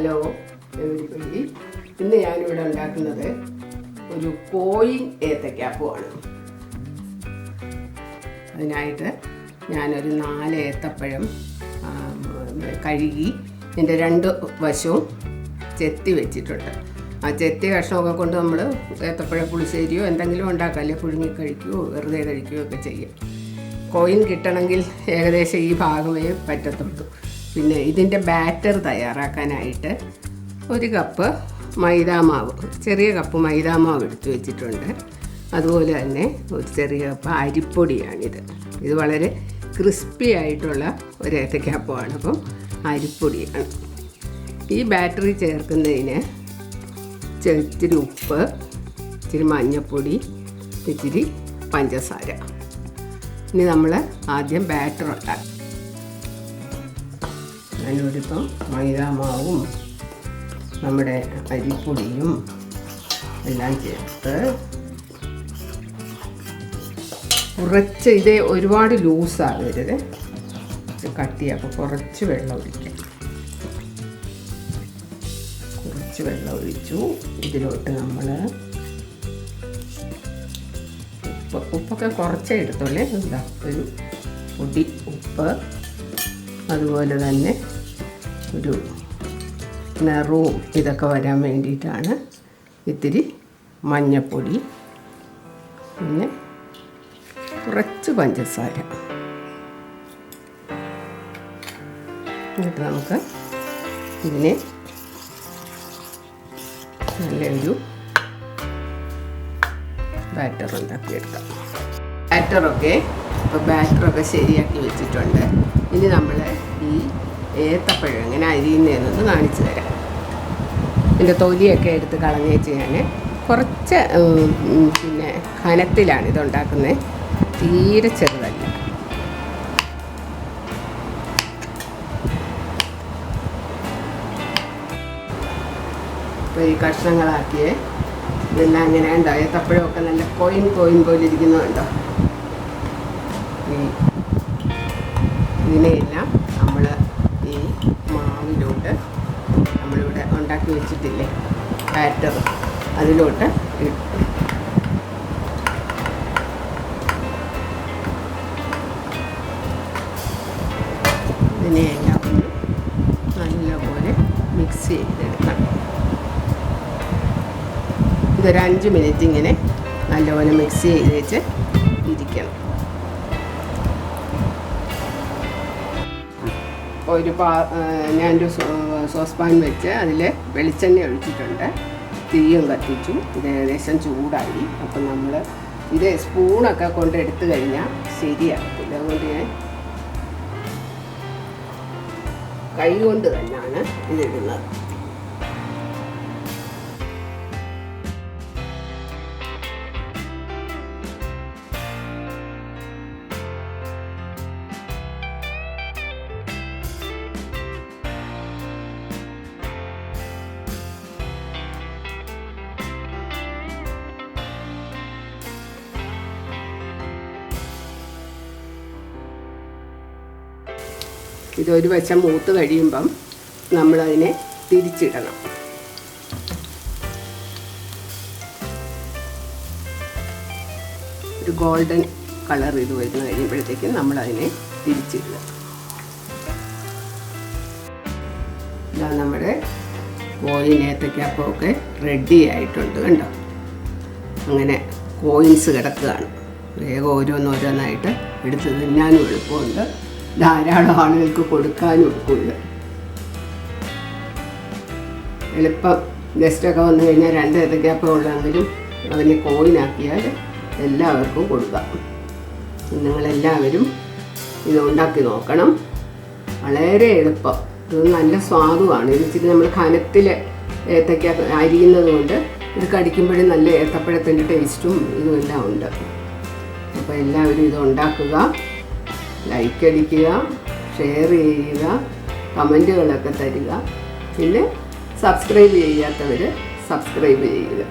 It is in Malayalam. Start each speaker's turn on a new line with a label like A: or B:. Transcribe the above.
A: Hello everybody. ഇന്ന് ഞാനിവിടെ ഉണ്ടാക്കുന്നത് ഒരു കോയിൻ ഏത്തക്കാപ്പുമാണ് അതിനായിട്ട് ഞാനൊരു നാല് ഏത്തപ്പഴം കഴുകി ഇതിന്റെ രണ്ട് വശവും ചെത്തി വെച്ചിട്ടുണ്ട്. ആ ചെത്തി കഷ്ണമൊക്കെ കൊണ്ട് നമ്മൾ ഏത്തപ്പഴ പുളിശ്ശേരിയോ എന്തെങ്കിലും ഉണ്ടാക്കാം. അല്ലെങ്കിൽ പുഴുങ്ങി കഴിക്കുകയോ വെറുതെ കഴിക്കുകയോ ഒക്കെ ചെയ്യാം. കോയിൻ കിട്ടണമെങ്കിൽ ഏകദേശം ഈ ഭാഗമേ പറ്റത്തുള്ളൂ. പിന്നെ ഇതിന്റെ ബാറ്റർ തയ്യാറാക്കാനായിട്ട് ഒരു കപ്പ് മൈദാമാവ് ചെറിയ കപ്പ് മൈദാമാവ് എടുത്തു വെച്ചിട്ടുണ്ട്. അതുപോലെ തന്നെ ഒരു ചെറിയ കപ്പ് അരിപ്പൊടിയാണിത്. ഇത് വളരെ ക്രിസ്പി ആയിട്ടുള്ള ഒരു ഏത്തക്കാപ്പമാണ് അപ്പം അരിപ്പൊടിയാണ്. ഈ ബാറ്ററി ചേർക്കുന്നതിന് ചെറിച്ചിരി ഉപ്പ് ഇച്ചിരി മഞ്ഞൾപ്പൊടി ഇച്ചിരി പഞ്ചസാര. ഇനി നമ്മൾ ആദ്യം ബാറ്റർ ഉണ്ടാക്കും ഞാനിവിടിപ്പം മൈദാമാവും നമ്മുടെ അരിപ്പൊടിയും എല്ലാം ചേർത്ത് കുറച്ച് ഇത് ഒരുപാട് ലൂസാകരുത് കട്ടിയാക്കും കുറച്ച് വെള്ളം ഒഴിക്കാം. കുറച്ച് വെള്ളം ഒഴിച്ചു. ഇതിലോട്ട് നമ്മൾ ഉപ്പ് ഉപ്പൊക്കെ കുറച്ചേ എടുത്തോളേ എന്താ ഒരു പൊടി ഉപ്പ് അതുപോലെ തന്നെ ഒരു നിറവും ഇതൊക്കെ വരാൻ വേണ്ടിയിട്ടാണ് ഇത്തിരി മഞ്ഞപ്പൊടി പിന്നെ കുറച്ച് പഞ്ചസാര. എന്നിട്ട് നമുക്ക് ഇതിനെ നല്ലൊരു ബാറ്റർ ഉണ്ടാക്കിയെടുക്കാം. ബാറ്ററൊക്കെ ഇപ്പോൾ ബാറ്ററൊക്കെ ശരിയാക്കി വെച്ചിട്ടുണ്ട്. ഇനി നമ്മൾ ഈ ഏത്തപ്പഴം എങ്ങനെ അരിയുന്നതെന്നൊന്ന് കാണിച്ചു തരാം. ഇതിന്റെ തൊലിയൊക്കെ എടുത്ത് കളഞ്ഞേച്ച് ഞാൻ കുറച്ച് പിന്നെ കനത്തിലാണ് ഇതുണ്ടാക്കുന്നത് തീരെ ചെറുതല്ല. ഈ കഷ്ണങ്ങളാക്കിയേ ഇതെല്ലാം അങ്ങനെ ഉണ്ടോ ഏത്തപ്പഴമൊക്കെ നല്ല കോയിൻ കോയിൻ പോലെ ഇരിക്കുന്നുണ്ടോ ഇതിനെയെല്ലാം നമ്മൾ ഉണ്ടാക്കി വെച്ചിട്ടില്ലേ? ബാറ്റർ അതിലോട്ട് ഇട്ടു. ഇതിനെയെല്ലാം ഒന്ന് നല്ലപോലെ മിക്സ് ചെയ്തെടുക്കണം ഇതൊരു അഞ്ച് മിനിറ്റ് ഇങ്ങനെ നല്ലപോലെ മിക്സ് ചെയ്ത് വെച്ച് ഒരു പാ ഞാനൊരു സോസ്പാൻ സോസ് പാൻ വെച്ച് അതിൽ വെളിച്ചെണ്ണ ഒഴിച്ചിട്ടുണ്ട്. തീയും കത്തിച്ചു. ഇത് ഏകദേശം ചൂടായി. അപ്പം നമ്മൾ ഇത് സ്പൂണൊക്കെ കൊണ്ട് എടുത്തു കഴിഞ്ഞാൽ ശരിയാകത്തില്ല അതുകൊണ്ട് ഞാൻ കൈ കൊണ്ട് തന്നെയാണ് ഇതിടുന്നത്. ഇതൊരു വശം മൂത്ത് കഴിയുമ്പം നമ്മളതിനെ തിരിച്ചിടണം. ഒരു ഗോൾഡൻ കളർ ഇത് വരുന്ന കഴിയുമ്പോഴത്തേക്കും നമ്മളതിനെ തിരിച്ചിടുക. ഇതാ നമ്മുടെ കോയിൻ ഏത്തക്കാപ്പമൊക്കെ റെഡി ആയിട്ടുണ്ട് കണ്ടോ? അങ്ങനെ കോയിൻസ് കിടക്കുകയാണ്. വേഗം ഓരോന്നോരോന്നായിട്ട് എടുത്ത് തിന്നാനും എളുപ്പമുണ്ട്. ധാരാളം ആളുകൾക്ക് കൊടുക്കാനും എളുപ്പമുണ്ട് എളുപ്പം ഗസ്റ്റൊക്കെ വന്നു കഴിഞ്ഞാൽ രണ്ട് ഏത്തക്കാപ്പം ഉള്ളെങ്കിലും അതിനെ കോയിനാക്കിയാൽ എല്ലാവർക്കും കൊടുക്കാം. നിങ്ങളെല്ലാവരും ഇത് ഉണ്ടാക്കി നോക്കണം. വളരെ എളുപ്പം. ഇത് നല്ല സ്വാദുമാണ് ഇത് ഇച്ചിരി നമ്മൾ കനത്തിൽ ഏത്തക്ക അരിയുന്നത് കൊണ്ട് ഇത് കടിക്കുമ്പോഴും നല്ല ഏത്തപ്പഴത്തിന്റെ ടേസ്റ്റും ഇതും എല്ലാം ഉണ്ട്. അപ്പോൾ എല്ലാവരും ഇത് ഉണ്ടാക്കുക. ലൈക്ക് അടിക്കുക ഷെയർ ചെയ്യുക കമന്റുകളൊക്കെ തരിക. പിന്നെ സബ്സ്ക്രൈബ് ചെയ്യാത്തവർ സബ്സ്ക്രൈബ് ചെയ്യുക.